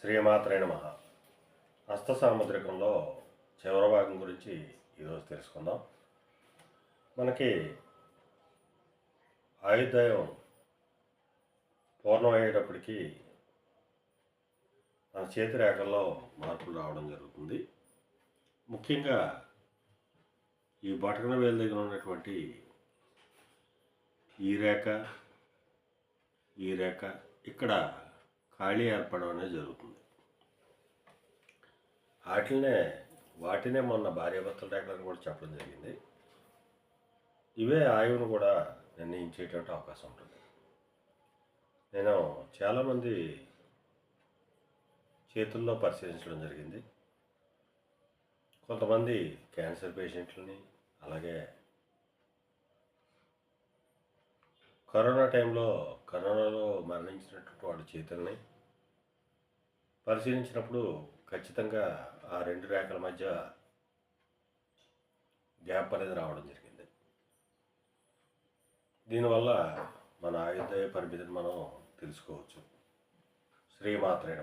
శ్రీమాత్రే నమ. హస్త సాముద్రికంలో చివరి భాగం గురించి ఈరోజు తెలుసుకుందాం. మనకి ఆయుర్దాయం పూర్ణమయ్యేటప్పటికీ మన చేతి రేఖల్లో మార్పులు రావడం జరుగుతుంది. ముఖ్యంగా ఈ బటకన వేలు దగ్గర ఉన్నటువంటి ఈ రేఖ ఈ రేఖ ఇక్కడ ఖాళీ ఏర్పడడం అనేది జరుగుతుంది. వాటినే వాటినే మొన్న భార్యాభర్తల రేఖలను కూడా చెప్పడం జరిగింది. ఇవే ఆయువును కూడా నిర్ణయించేటువంటి అవకాశం ఉంటుంది. నేను చాలామంది చేతుల్లో పరిశీలించడం జరిగింది. కొంతమంది క్యాన్సర్ పేషెంట్లని అలాగే కరోనా టైంలో కరోనాలో మరణించినటువంటి వాడు చేతుల్ని పరిశీలించినప్పుడు ఖచ్చితంగా ఆ రెండు రేఖల మధ్య గ్యాప్ అనేది రావడం జరిగింది. దీనివల్ల మన ఆయుర్దాయ పరిమితిని మనం తెలుసుకోవచ్చు. శ్రీమాత్రే